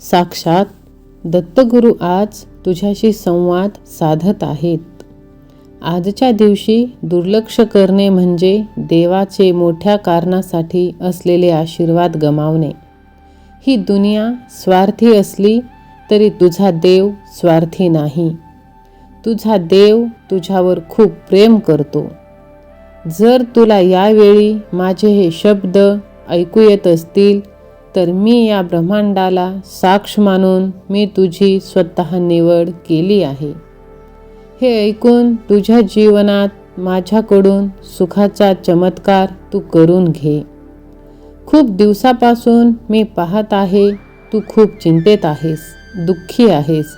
साक्षात दत्तगुरू आज तुझ्याशी संवाद साधत आहेत. आजच्या दिवशी दुर्लक्ष करणे म्हणजे देवाचे मोठ्या कारणासाठी असलेले आशीर्वाद गमावणे. ही दुनिया स्वार्थी असली तरी तुझा देव स्वार्थी नाही. तुझा देव तुझ्यावर खूप प्रेम करतो. जर तुला यावेळी माझे हे शब्द ऐकू येत असतील तर मी या ब्रह्मांडाला साक्ष मानून मी तुझी स्वतः निवड केली आहे. हे ऐकून तुझ्या जीवनात माझ्याकडून सुखाचा चमत्कार तू करून घे. खूप दिवसापासून मी पाहत आहे तू खूप चिंतेत आहेस दुःखी आहेस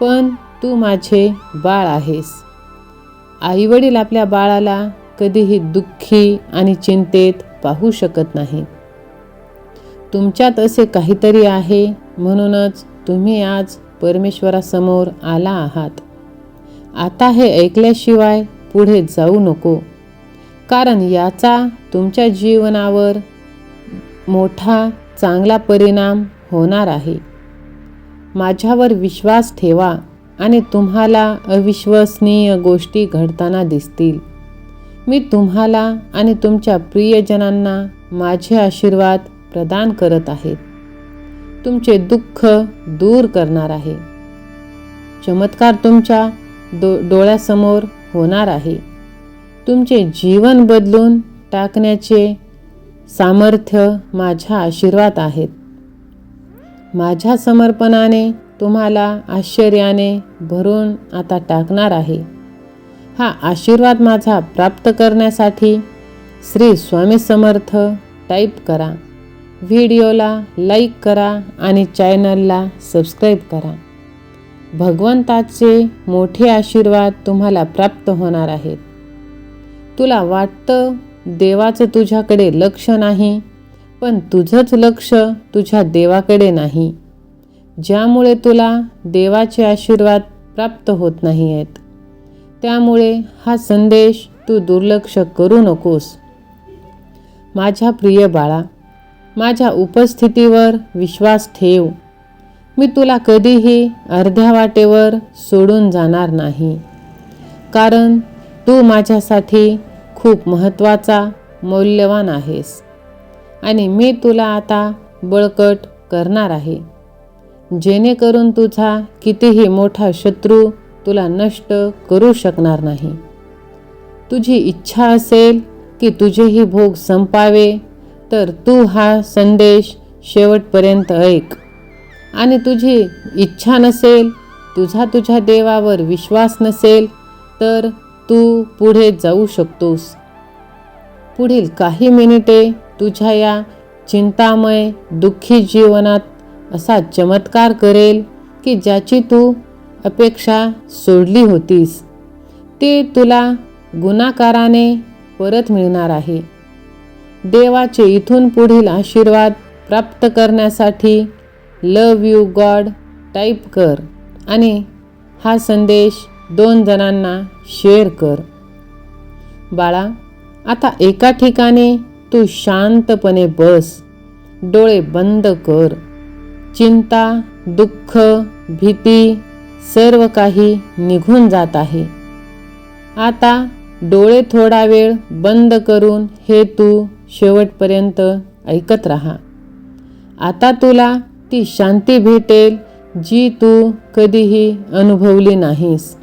पण तू माझे बाळ आहेस. आईवडील आपल्या बाळाला कधीही दुःखी आणि चिंतेत पाहू शकत नाही तुमच्यात असे काहीतरी आहे म्हणूनच तुम्ही आज परमेश्वरासमोर आला आहात. आता हे ऐकल्याशिवाय पुढे जाऊ नको. कारण याचा तुमच्या जीवनावर मोठा चांगला परिणाम होणार आहे. माझ्यावर विश्वास ठेवा आणि तुम्हाला अविश्वसनीय गोष्टी घडताना दिसतील. मी तुम्हाला आणि तुमच्या प्रियजनांना माझे आशीर्वाद प्रदान करत आहेत. तुमचे दुःख दूर करणार आहे. चमत्कार तुमच्या दो डोळ्यासमोर होणार आहे. तुमचे जीवन बदलून टाकण्याचे सामर्थ्य माझ्या आशीर्वाद आहेत. माझ्या समर्पणाने तुम्हाला आश्चर्याने भरून आता टाकणार आहे. हा आशीर्वाद माझा प्राप्त करण्यासाठी श्री स्वामी समर्थ टाईप करा. व्हिडिओला लाईक करा आणि चॅनलला सबस्क्राईब करा. भगवंताचे मोठे आशीर्वाद तुम्हाला प्राप्त होणार आहेत. तुला वाटतं देवाचं तुझ्याकडे लक्ष नाही पण तुझंच लक्ष तुझ्या देवाकडे नाही. ज्यामुळे तुला देवाचे आशीर्वाद प्राप्त होत नाही आहेत त्यामुळे हा संदेश तू दुर्लक्ष करू नकोस. माझ्या प्रिय बाळा माझ्या उपस्थितीवर विश्वास ठेव. मी तुला कधीही अर्ध्या वाटेवर सोडून जाणार नाही. कारण तू माझ्यासाठी खूप महत्त्वाचा मौल्यवान आहेस. आणि मी तुला आता बळकट करणार आहे. जेणेकरून तुझा कितीही मोठा शत्रू तुला नष्ट करू शकणार नाही. तुझी इच्छा असेल की तुझेही भोग संपावे तर तू हा संदेश शेवटपर्यंत ऐक. आणि तुझी इच्छा नसेल तुझा तुझ्या देवावर विश्वास नसेल तर तू पुढे जाऊ शकतोस. पुढील काही मिनिटे तुझ्या या चिंतामय दुःखी जीवनात असा चमत्कार करेल की ज्याची तू अपेक्षा सोडली होतीस. ते तुला गुणाकाराने परत मिळणार आहे. देवाचे इथून पुढील आशीर्वाद प्राप्त करण्यासाठी लव यू गॉड टाईप कर. आणि हा संदेश दोन जणांना शेअर कर. बाळा आता एका ठिकाणी तू शांतपणे बस. डोळे बंद कर. चिंता दुःख भीती सर्व काही निघून जात आहे. आता डोळे थोडा वेळ बंद करून हे तू शेवटपर्यंत ऐकत राहा. आता तुला ती शांती भेटेल जी तू कधीही अनुभवली नाहीस.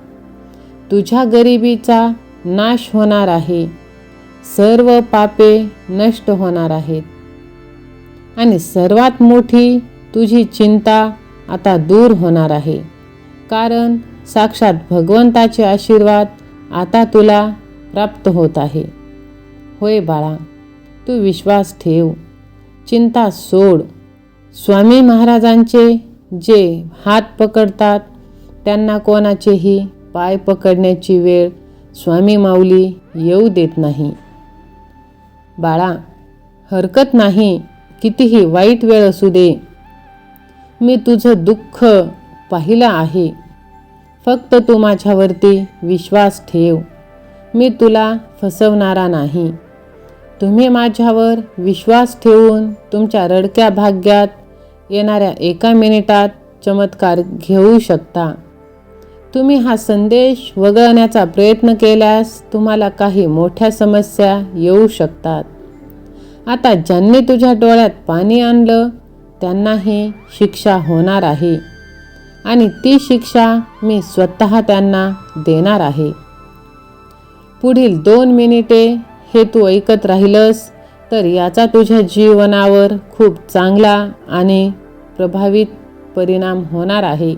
तुझ्या गरिबीचा नाश होणार आहे. सर्व पापे नष्ट होणार आहेत. आणि सर्वात मोठी तुझी चिंता आता दूर होणार आहे. कारण साक्षात भगवंताचे आशीर्वाद आता तुला प्राप्त होत आहे. होय बाळा तू विश्वास ठेव. चिंता सोड. स्वामी महाराजांचे जे हात पकडतात त्यांना कोणाचेही पाय पकडण्याची वेळ स्वामी माऊली येऊ देत नाही. बाळा हरकत नाही कितीही वाईट वेळ असू दे. मी तुझं दुःख पाहिलं आहे. फक्त तू माझ्यावरती विश्वास ठेव. मी तुला फसवणारा नाही. तुम्ही माझ्यावर विश्वास ठेवून तुमच्या रडक्या भाग्यात येणाऱ्या एका मिनिटात चमत्कार घेऊ शकता. तुम्ही हा संदेश वगळण्याचा प्रयत्न केल्यास तुम्हाला काही मोठ्या समस्या येऊ शकतात. आता ज्यांनी तुझ्या डोळ्यात पाणी आणलं त्यांनाही शिक्षा होणार आहे. आणि ती शिक्षा मी स्वतः त्यांना देणार आहे. पुढील दोन मिनिटे हे तू ऐकत राहिलंस तर याचा तुझ्या जीवनावर खूप चांगला आणि प्रभावित परिणाम होणार आहे.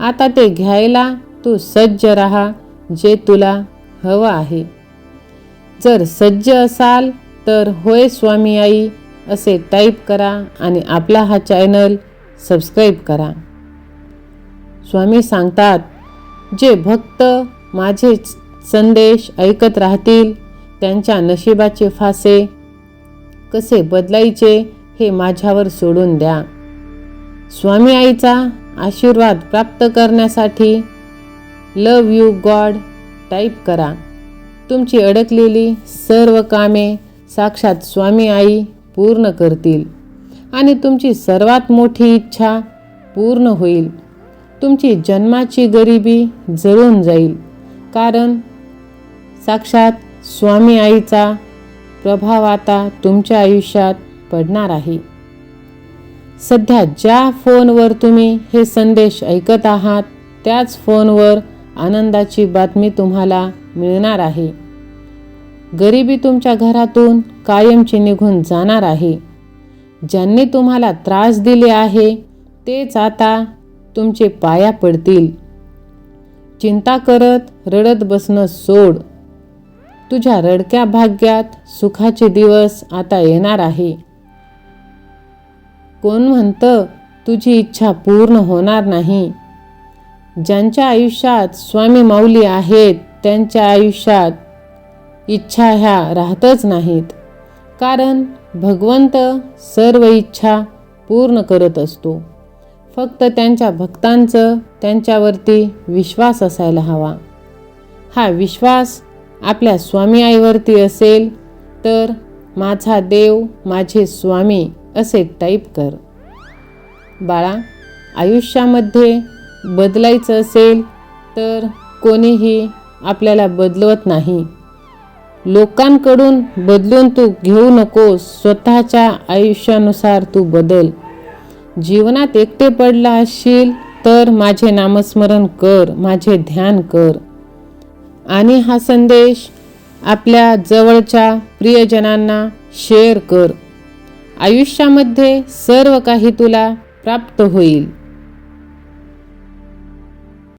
आता ते घ्यायला तू सज्ज राहा जे तुला हवं आहे. जर सज्ज असाल तर होय स्वामी आई असे टाईप करा आणि आपला हा चॅनल सबस्क्राईब करा. स्वामी सांगतात जे भक्त माझे संदेश ऐकत राहतील त्यांच्या नशिबाचे फासे कसे बदलायचे हे माझ्यावर सोडून द्या. स्वामी आईचा आशीर्वाद प्राप्त करण्यासाठी लव यू गॉड टाईप करा. तुमची अडकलेली सर्व कामे साक्षात स्वामी आई पूर्ण करतील आणि तुमची सर्वात मोठी इच्छा पूर्ण होईल. तुमची जन्माची गरिबी जळून जाईल. कारण साक्षात स्वामी आईचा प्रभाव आता तुमच्या आयुष्यात पडणार आहे. सध्या ज्या फोनवर तुम्ही हे संदेश ऐकत आहात त्याच फोनवर आनंदाची बातमी तुम्हाला मिळणार आहे. गरिबी तुमच्या घरातून कायमची निघून जाणार आहे. ज्यांनी तुम्हाला त्रास दिले आहे तेच आता तुमचे पाया पडतील. चिंता करत रडत बसणं सोड. तुझ्या रडक्या भाग्यात सुखाचे दिवस आता येणार आहे. कोण म्हणतं तुझी इच्छा पूर्ण होणार नाही? ज्यांच्या आयुष्यात स्वामी माऊली आहेत त्यांच्या आयुष्यात इच्छा ह्या राहतच नाहीत. कारण भगवंत सर्व इच्छा पूर्ण करत असतो. फक्त त्यांच्या भक्तांचं त्यांच्यावरती विश्वास असायला हवा. हा विश्वास आपल्या स्वामी आईवरती असेल तर माझा देव माझे स्वामी असे टाईप कर. बाळा आयुष्यामध्ये बदलायचं असेल तर कोणीही आपल्याला बदलवत नाही. लोकांकडून बदलून तू घेऊ नकोस स्वतःच्या आयुष्यानुसार तू बदल. जीवनात एकटे पडला असशील तर माझे नामस्मरण कर माझे ध्यान कर. आणि हा संदेश आपल्या जवळच्या प्रियजनांना शेअर कर. आयुष्यामध्ये सर्व काही तुला प्राप्त होईल.